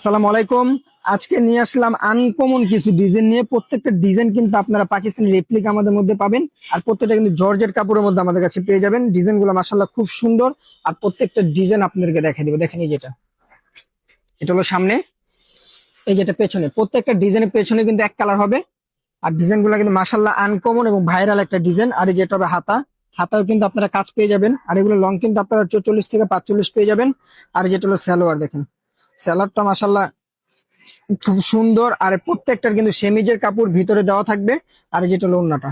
আসসালামু আলাইকুম। আজকে নিয়ে আসলাম আনকমন কিছু ডিজাইন নিয়ে। প্রত্যেকটা ডিজাইন কিন্তু আপনারা পাকিস্তানি রেপ্লিকা আমাদের মধ্যে পাবেন। আর প্রত্যেকটা কিন্তু জর্জের কাপড়ের মধ্যে আমাদের কাছে পেয়ে যাবেন। ডিজাইনগুলো মাসাল্লাহ খুব সুন্দর। আর প্রত্যেকটা ডিজাইন আপনাদেরকে দেখাই দিব। দেখেন এই যেটা। এটা হলো সামনে। এই যেটা পেছনে। প্রত্যেকটা ডিজাইনের পেছনে কিন্তু এক কালার হবে। আর ডিজাইনগুলো কিন্তু মাসাল্লাহ আনকমন এবং ভাইরাল একটা ডিজাইন আর এই যেটা হবে হাতা। হাতাও কিন্তু আপনারা কাজ পেয়ে যাবেন। আর এগুলো লং কিন্তু আপনারা চল্লিশ থেকে পাঁচচল্লিশ পেয়ে যাবেন। আর যেটা হলো স্যালোয়ার দেখেন। স্যালাডটা মাসাল্লাহ খুব সুন্দর। আর প্রত্যেকটার কিন্তু সেমিজের কাপড় ভিতরে দেওয়া থাকবে। আর যেটা হলো ওন্নাটা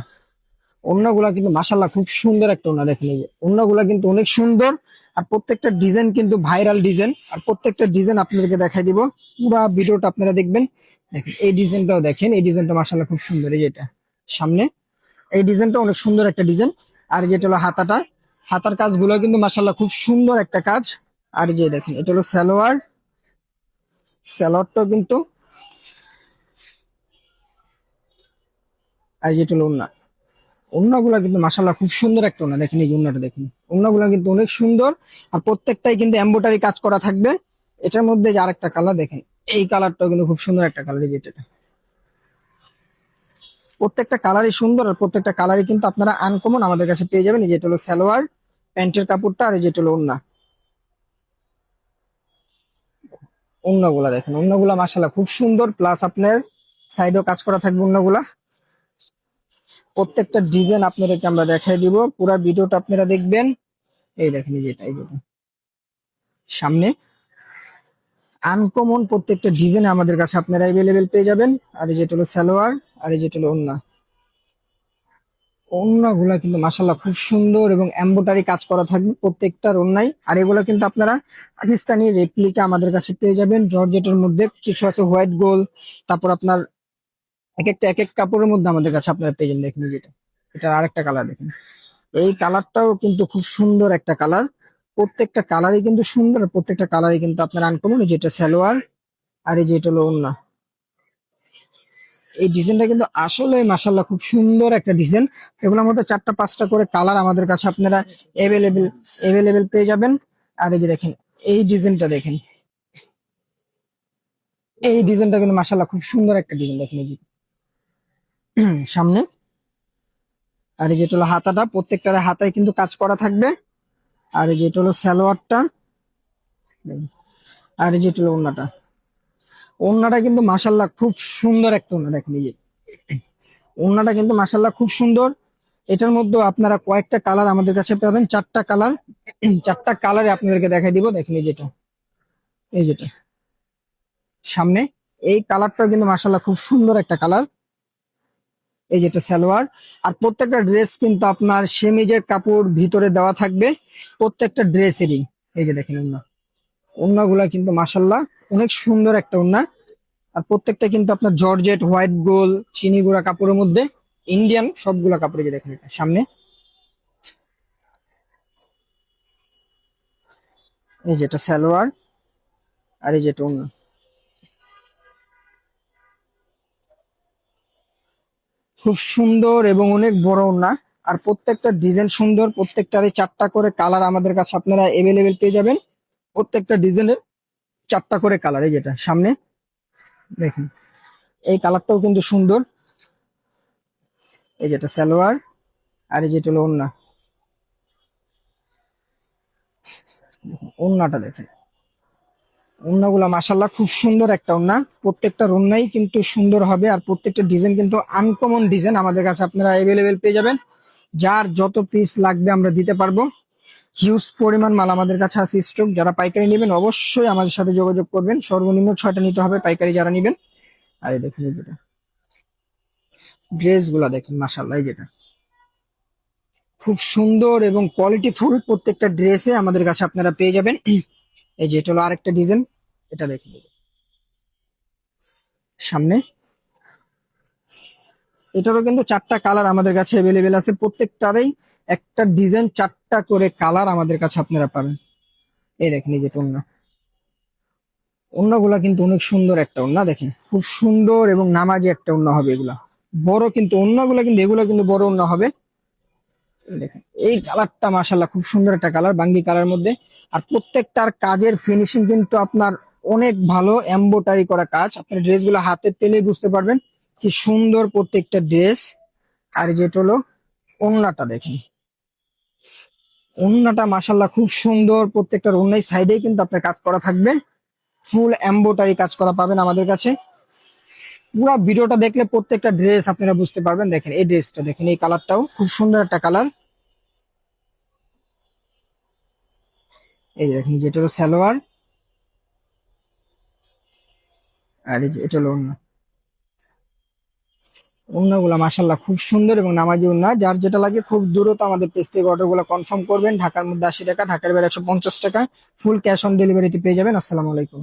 ওন্নাগুলা কিন্তু মাসাল্লাহ খুব সুন্দর একটা ওনা দেখেন এই যে। ওন্নাগুলা কিন্তু অনেক সুন্দর। আর প্রত্যেকটা ডিজাইন কিন্তু ভাইরাল ডিজাইন। আর প্রত্যেকটা ডিজাইন আপনাদেরকে দেখাই দিব। পুরা ভিডিওটা আপনারা দেখবেন। দেখেন, এই ডিজাইনটাও দেখেন। এই ডিজাইনটা মাসাল্লাহ খুব সুন্দর। এই যেটা সামনে। এই ডিজাইনটা অনেক সুন্দর একটা ডিজাইন। আর যেটা হলো হাতাটা। হাতার কাজগুলো কিন্তু মাসাল্লাহ খুব সুন্দর একটা কাজ। আর যে দেখেন, এটা হলো সালোয়ার। স্যালাডটাও কিন্তু আর যেটা হলো ওন্না ওন্নাগুলা কিন্তু মাসাল্লাহ খুব সুন্দর একটা ওন্না দেখেন এই যে ওন্নাটা দেখেন। ওন্নাগুলা কিন্তু অনেক সুন্দর আর প্রত্যেকটাই কিন্তু এম্বোটারি কাজ করা থাকবে। এটার মধ্যে যে আরেকটা কালার দেখেন, এই কালারটাও কিন্তু খুব সুন্দর একটা কালার যেটা প্রত্যেকটা কালারই সুন্দর আর প্রত্যেকটা কালারই কিন্তু আপনারা আনকমন আমাদের কাছে পেয়ে যাবেন। যেটা হলো সালোয়ার, প্যান্টের কাপড়টা আর যেটা হলো ওন্না অন্যগুলা দেখেন, অন্যগুলা মাসাল্লাহ খুব সুন্দর প্লাস আপনার সাইডেও কাজ করা থাকবে অন্যগুলা। প্রত্যেকটা ডিজাইন আপনাদেরকে আমরা দেখাই দিব, পুরো ভিডিওটা আপনারা দেখবেন। এই দেখেন, এই যেটা এই যেটা সামনে আনকমন প্রত্যেকটা ডিজাইন আমাদের কাছে আপনারা অ্যাভেলেবেল পেয়ে যাবেন। আর যেটা হলো সালোয়ার, আর যেটা হলো ওন্না। ওন্নাগুলা কিন্তু মাসাল্লাহ খুব সুন্দর এবং এম্বোটারি কাজ করা থাকবে প্রত্যেকটার ওন্নাই আর এগুলো কিন্তু আপনারা পাকিস্তানি রেপ্লিকা আমাদের কাছে পেয়ে যাবেন। জর্জেটের মধ্যে কিছু আছে হোয়াইট গোল, তারপর আপনার এক একটা এক এক কাপড়ের মধ্যে আমাদের কাছে আপনারা পেয়ে যাবেন। দেখেন যেটা এটার আরেকটা কালার দেখেন। এই কালারটাও কিন্তু খুব সুন্দর একটা কালার প্রত্যেকটা কালারই কিন্তু সুন্দর, প্রত্যেকটা কালারই কিন্তু আপনার আনকমন যেটা সালোয়ার, আর এই যেটা হলো ওন্না এই ডিজাইনটা কিন্তু আসলে মাসাল্লাহ খুব সুন্দর একটা ডিজাইন। এগুলোর মধ্যে চারটা, পাঁচটা করে কালার আমাদের কাছে আপনারা এভেলেবেল এভেলেবেল পেয়ে যাবেন। আর এই যে দেখেন, এই ডিজাইনটা দেখেন। এই ডিজাইনটা কিন্তু মাসাল্লাহ খুব সুন্দর একটা ডিজাইন দেখেন এই। সামনে। আর এই যেটা হলো হাতাটা, প্রত্যেকটার হাতায় কিন্তু কাজ করা থাকবে। আর এই যেটা হলো সালোয়ারটা। আর এই যেটা হলো ওন্নাটা ওন্নাটা কিন্তু মাসাল্লাহ খুব সুন্দর একটা ওন্না দেখেন এই যে। ওন্নাটা কিন্তু মাসাল্লাহ খুব সুন্দর। এটার মধ্যে আপনারা কয়েকটা কালার আমাদের কাছে পাবেন, চারটা কালার। চারটা কালারে আপনাদেরকে দেখাই দিব, দেখেন এই যেটা। এই যেটা। সামনে, এই কালারটা কিন্তু মাসাল্লাহ খুব সুন্দর একটা কালার। এই যেটা সালোয়ার। আর প্রত্যেকটা ড্রেস কিন্তু আপনার সেমিজের কাপড় ভিতরে দেওয়া থাকবে। প্রত্যেকটা ড্রেসেরই। এই যে দেখেন ওন্না। ওন্নাগুলা কিন্তু মাসাল্লাহ অনেক সুন্দর একটা ওন্না আর প্রত্যেকটা কিন্তু আপনার জর্জেট, হোয়াইট গোল, চিনি গুঁড়া কাপড়ের মধ্যে ইন্ডিয়ান সবগুলা কাপড়ে যে দেখেন সামনে। এই যেটা সালোয়ার, আর এই যেটা ওন্না খুব সুন্দর এবং অনেক বড় ওন্না আর প্রত্যেকটা ডিজাইন সুন্দর, প্রত্যেকটারই চারটা করে কালার আমাদের কাছে আপনারা এভেলেবেল পেয়ে যাবেন। প্রত্যেকটা ডিজাইনের চারটা করে কালার এই যেটা, সামনে। দেখেন, এই কালারটাও কিন্তু সুন্দর। এই যেটা, সালোয়ার, আর এই যেটা হলো ওন্না ওন্নাটা দেখেন। ওন্নাগুলা মাসাল্লাহ খুব সুন্দর একটা ওন্না প্রত্যেকটা ওন্নাই কিন্তু সুন্দর হবে, আর প্রত্যেকটা ডিজাইন কিন্তু আনকমন ডিজাইন আমাদের কাছে আপনারা অ্যাভেলেবেল পেয়ে যাবেন। যার যত পিস লাগবে আমরা দিতে পারব। হিউজ পরিমাণ মাল আমাদের কাছে আছে স্টক যারা পাইকারি নেবেন অবশ্যই আমাদের সাথে যোগাযোগ করবেন। সর্বনিম্ন ছয়টা নিতে হবে পাইকারি যারা নেবেন। আর এই দেখেন যেটা। ড্রেসগুলা দেখেন মাসাল্লাহ যেটা। খুব সুন্দর এবং কোয়ালিটি ফুল প্রত্যেকটা ড্রেসে আমাদের কাছে আপনারা পেয়ে যাবেন। এই যে এটা হলো আরেকটা ডিজাইন এটা দেখে নেবেন সামনে। এটারও কিন্তু চারটা কালার আমাদের কাছে অ্যাভেলেবেল আছে। প্রত্যেকটারই একটা ডিজাইন চারটা করে কালার আমাদের কাছে আপনারা পাবেন। এই দেখেন, এই যে ওন্না ওন্নাগুলা কিন্তু অনেক সুন্দর একটা ওন্না দেখেন? খুব সুন্দর এবং নামাজি একটা অন্য হবে এগুলা। বড় কিন্তু ওন্নাগুলা কিন্তু, এগুলো কিন্তু বড় অন্য হবে। দেখেন, এই কালারটা মাসাল্লাহ খুব সুন্দর একটা কালার বাঙ্গি কালার মধ্যে। আর প্রত্যেকটার কাজের ফিনিশিং কিন্তু আপনার অনেক ভালো এম্বোটারি করা কাজ। আপনার ড্রেসগুলো হাতে পেলে বুঝতে পারবেন কি সুন্দর প্রত্যেকটা ড্রেস। আর যেটা হলো ওন্নাটা দেখেন। ওন্নাটা মাসাল্লাহ খুব সুন্দর। প্রত্যেকটার অন্যায় সাইডে কিন্তু আপনার কাজ করা থাকবে। ফুল এম্বোটারি কাজ করা পাবেন আমাদের কাছে। পুরো ভিডিওটা দেখলে প্রত্যেকটা ড্রেস আপনারা বুঝতে পারবেন। দেখেন, এই ড্রেসটা দেখেন, এই কালারটাও খুব সুন্দর একটা কালার এই দেখেন যেটা হলো সালোয়ার। আর এটা হলো ওড়না। ওড়নাগুলো মাসাল্লাহ খুব সুন্দর এবং নামাজি উন্না যার যেটা লাগে খুব দ্রুত আমাদের পেজ থেকে অর্ডারগুলো কনফার্ম করবেন। ঢাকার মধ্যে আশি টাকা, ঢাকার বাইরে একশো টাকা। ফুল ক্যাশ অন ডেলিভারিতে পেয়ে যাবেন। আসসালামু আলাইকুম।